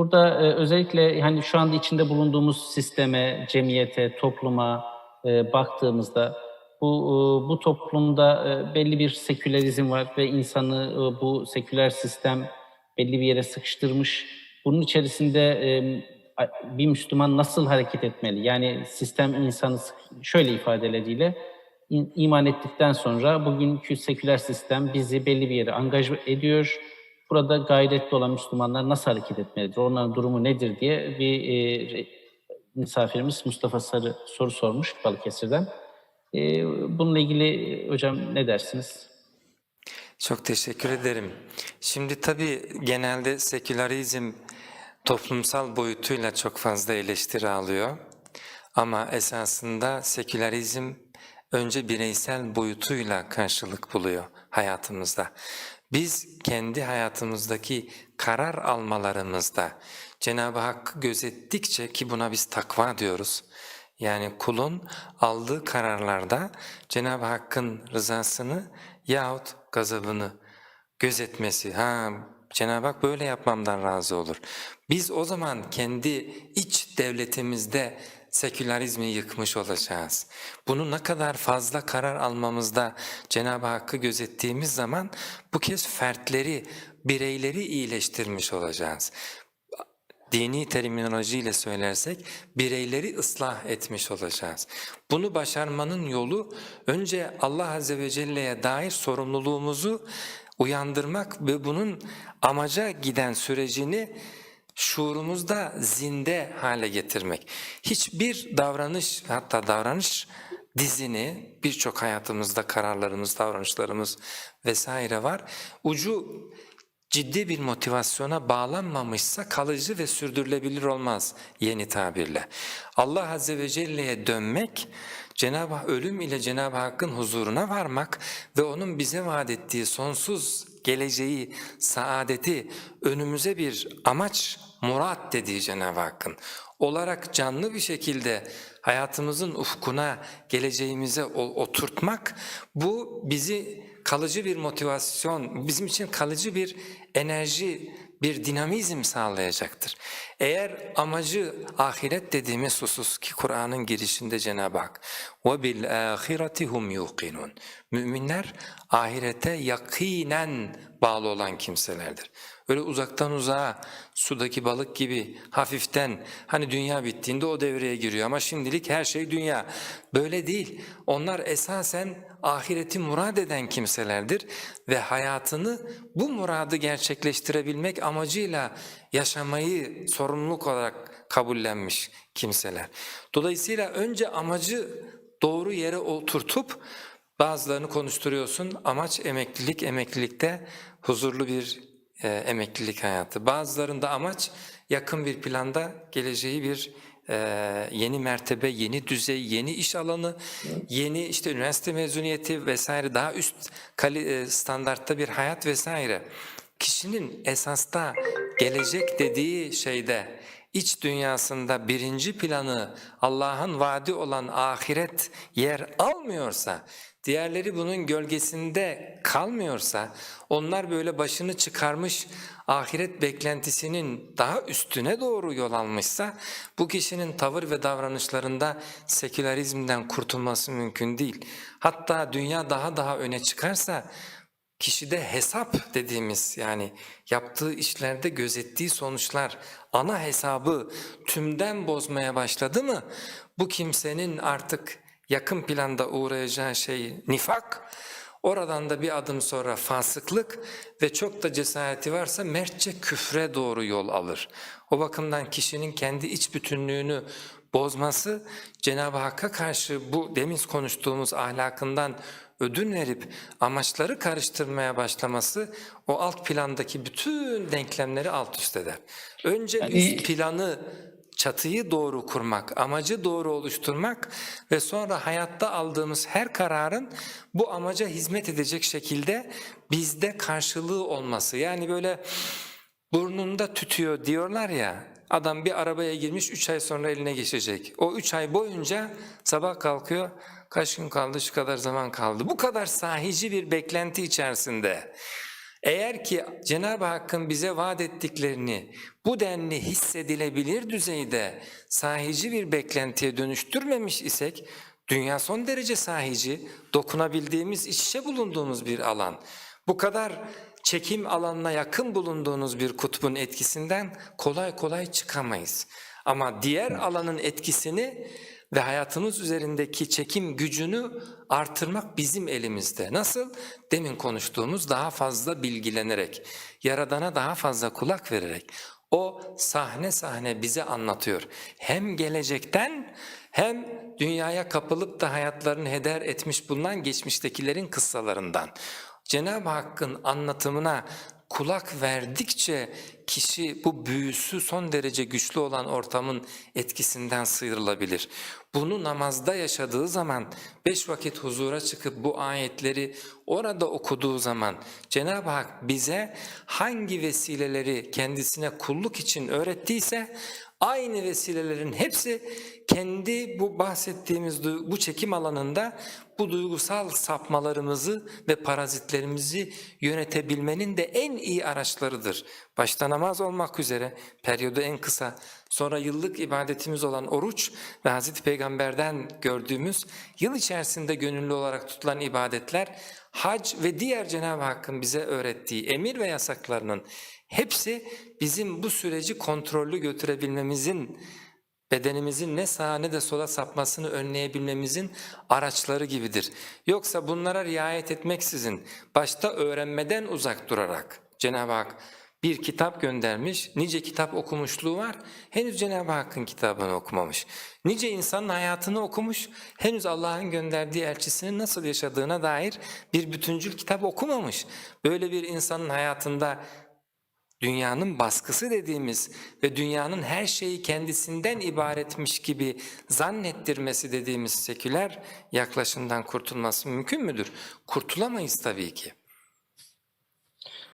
burada e, özellikle hani şu anda içinde bulunduğumuz sisteme, cemiyete, topluma e, baktığımızda bu e, bu toplumda e, belli bir sekülerizm var ve insanı e, bu seküler sistem belli bir yere sıkıştırmış. Bunun içerisinde bir Müslüman nasıl hareket etmeli? Yani sistem insanı şöyle ifadeleriyle iman ettikten sonra bugünkü seküler sistem bizi belli bir yere angaj ediyor. Burada gayretli olan Müslümanlar nasıl hareket etmelidir? Onların durumu nedir diye bir e, misafirimiz Mustafa Sarı soru sormuş Balıkesir'den. E, bununla ilgili hocam ne dersiniz? Çok teşekkür ederim. Şimdi tabii genelde sekülerizm toplumsal boyutuyla çok fazla eleştiri alıyor. Ama esasında sekülerizm önce bireysel boyutuyla karşılık buluyor hayatımızda. Biz kendi hayatımızdaki karar almalarımızda Cenab-ı Hakk'ı gözettikçe ki buna biz takva diyoruz. Yani kulun aldığı kararlarda Cenab-ı Hakk'ın rızasını yahut gazabını gözetmesi. Ha Cenab-ı Hak böyle yapmamdan razı olur. Biz o zaman kendi iç devletimizde sekülerizmi yıkmış olacağız. Bunu ne kadar fazla karar almamızda Cenab-ı Hakk'ı gözettiğimiz zaman bu kez fertleri, bireyleri iyileştirmiş olacağız dini terminolojiyle söylersek bireyleri ıslah etmiş olacağız. Bunu başarmanın yolu önce Allah Azze ve Celle'ye dair sorumluluğumuzu uyandırmak ve bunun amaca giden sürecini şuurumuzda zinde hale getirmek. Hiçbir davranış hatta davranış dizini birçok hayatımızda kararlarımız, davranışlarımız vesaire var. Ucu ciddi bir motivasyona bağlanmamışsa kalıcı ve sürdürülebilir olmaz yeni tabirle. Allah Azze ve Celle'ye dönmek, Cenab-ı ölüm ile Cenab-ı Hakk'ın huzuruna varmak ve O'nun bize vaat ettiği sonsuz geleceği, saadeti önümüze bir amaç, murat dediği Cenab-ı Hakk'ın. Olarak canlı bir şekilde hayatımızın ufkuna, geleceğimize oturtmak bu bizi kalıcı bir motivasyon, bizim için kalıcı bir enerji, bir dinamizm sağlayacaktır. Eğer amacı ahiret dediğimiz husus ki Kur'an'ın girişinde Cenab-ı Hak وَبِالْآخِرَةِ هُمْ يُوقِنُونَ Müminler ahirete yakinen bağlı olan kimselerdir. Öyle uzaktan uzağa sudaki balık gibi hafiften hani dünya bittiğinde o devreye giriyor ama şimdilik her şey dünya. Böyle değil. Onlar esasen ahireti murad eden kimselerdir ve hayatını bu muradı gerçekleştirebilmek amacıyla yaşamayı sorumluluk olarak kabullenmiş kimseler. Dolayısıyla önce amacı doğru yere oturtup bazılarını konuşturuyorsun. Amaç emeklilik, emeklilikte huzurlu bir e, emeklilik hayatı. Bazılarında amaç yakın bir planda geleceği bir e, yeni mertebe, yeni düzey, yeni iş alanı, yeni işte üniversite mezuniyeti vesaire daha üst kali, e, standartta bir hayat vesaire. Kişinin esasta gelecek dediği şeyde iç dünyasında birinci planı Allah'ın vaadi olan ahiret yer almıyorsa, diğerleri bunun gölgesinde kalmıyorsa, onlar böyle başını çıkarmış ahiret beklentisinin daha üstüne doğru yol almışsa, bu kişinin tavır ve davranışlarında sekülerizmden kurtulması mümkün değil. Hatta dünya daha daha öne çıkarsa, kişide hesap dediğimiz yani yaptığı işlerde gözettiği sonuçlar ana hesabı tümden bozmaya başladı mı bu kimsenin artık yakın planda uğrayacağı şey nifak oradan da bir adım sonra fasıklık ve çok da cesareti varsa mertçe küfre doğru yol alır. O bakımdan kişinin kendi iç bütünlüğünü bozması Cenab-ı Hakk'a karşı bu demin konuştuğumuz ahlakından ödün verip amaçları karıştırmaya başlaması o alt plandaki bütün denklemleri alt üst eder. Önce üst planı çatıyı doğru kurmak, amacı doğru oluşturmak ve sonra hayatta aldığımız her kararın bu amaca hizmet edecek şekilde bizde karşılığı olması. Yani böyle burnunda tütüyor diyorlar ya, adam bir arabaya girmiş 3 ay sonra eline geçecek. O 3 ay boyunca sabah kalkıyor, kaç gün kaldı, şu kadar zaman kaldı. Bu kadar sahici bir beklenti içerisinde. Eğer ki Cenab-ı Hakk'ın bize vaat ettiklerini bu denli hissedilebilir düzeyde sahici bir beklentiye dönüştürmemiş isek, dünya son derece sahici, dokunabildiğimiz, iç içe bulunduğumuz bir alan. Bu kadar çekim alanına yakın bulunduğunuz bir kutbun etkisinden kolay kolay çıkamayız. Ama diğer alanın etkisini ve hayatımız üzerindeki çekim gücünü artırmak bizim elimizde. Nasıl? Demin konuştuğumuz daha fazla bilgilenerek, Yaradan'a daha fazla kulak vererek. O sahne sahne bize anlatıyor. Hem gelecekten hem dünyaya kapılıp da hayatlarını heder etmiş bulunan geçmiştekilerin kıssalarından. Cenab-ı Hakk'ın anlatımına kulak verdikçe kişi bu büyüsü son derece güçlü olan ortamın etkisinden sıyrılabilir. Bunu namazda yaşadığı zaman beş vakit huzura çıkıp bu ayetleri orada okuduğu zaman Cenab-ı Hak bize hangi vesileleri kendisine kulluk için öğrettiyse aynı vesilelerin hepsi kendi bu bahsettiğimiz bu çekim alanında bu duygusal sapmalarımızı ve parazitlerimizi yönetebilmenin de en iyi araçlarıdır. Başta namaz olmak üzere periyodu en kısa, sonra yıllık ibadetimiz olan oruç ve Hazreti Peygamber'den gördüğümüz yıl içerisinde gönüllü olarak tutulan ibadetler, hac ve diğer Cenab-ı Hakk'ın bize öğrettiği emir ve yasaklarının hepsi bizim bu süreci kontrollü götürebilmemizin bedenimizin ne sağa ne de sola sapmasını önleyebilmemizin araçları gibidir. Yoksa bunlara riayet etmeksizin, başta öğrenmeden uzak durarak Cenab-ı Hak bir kitap göndermiş, nice kitap okumuşluğu var, henüz Cenab-ı Hakk'ın kitabını okumamış. Nice insanın hayatını okumuş, henüz Allah'ın gönderdiği elçisinin nasıl yaşadığına dair bir bütüncül kitap okumamış. Böyle bir insanın hayatında dünyanın baskısı dediğimiz ve dünyanın her şeyi kendisinden ibaretmiş gibi zannettirmesi dediğimiz seküler yaklaşımdan kurtulması mümkün müdür? Kurtulamayız tabii ki.